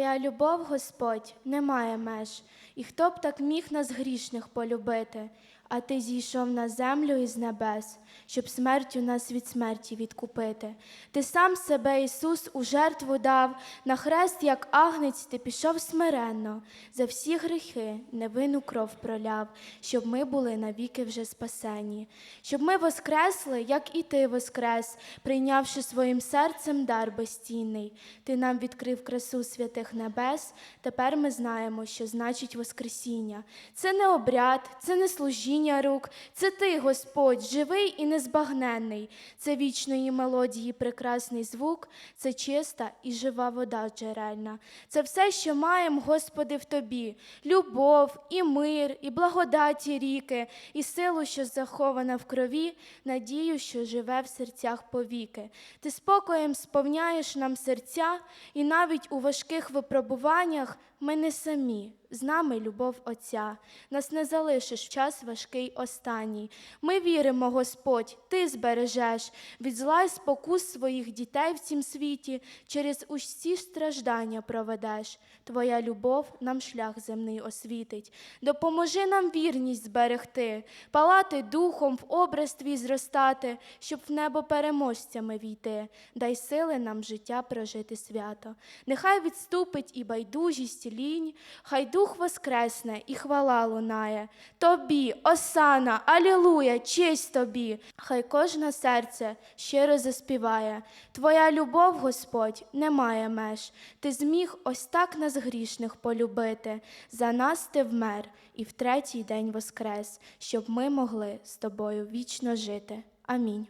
Твоя любов, Господь, не має меж, і хто б так міг нас грішних полюбити, а ти зійшов на землю із небес, щоб смертю нас від смерті відкупити. Ти сам себе, Ісус, у жертву дав, на хрест, як агнець, ти пішов смиренно, за всі гріхи невинну кров проляв, щоб ми були навіки вже спасені, щоб ми воскресли, як і ти воскрес, прийнявши своїм серцем дар безцінний. Ти нам відкрив красу святих небес. Тепер ми знаємо, що значить Воскресіння. Це не обряд, це не служіння рук, це ти, Господь, живий і незбагненний. Це вічної мелодії прекрасний звук, це чиста і жива вода джерельна. Це все, що маємо, Господи, в тобі: любов, і мир, і благодаті ріки, і силу, що захована в крові, надію, що живе в серцях повіки. Ти спокоєм сповняєш нам серця, і навіть у важких випробуваннях ми не самі. З нами любов Отця. Нас не залишиш в час важкий останній. Ми віримо, Господь, Ти збережеш від зла й спокус своїх дітей в цім світі, через усі страждання проведеш. Твоя любов нам шлях земний освітить. Допоможи нам вірність зберегти, палати духом в образ твій зростати, щоб в небо переможцями війти. Дай сили нам життя прожити свято. Нехай відступить і байдужість, і лінь, хай дух воскресне і хвала лунає. Тобі, осана, алілуя, честь тобі. Хай кожне серце щиро заспіває. Твоя любов, Господь, не має меж. Ти зміг ось так нас грішних полюбити. За нас ти вмер і в третій день воскрес, щоб ми могли з тобою вічно жити. Амінь.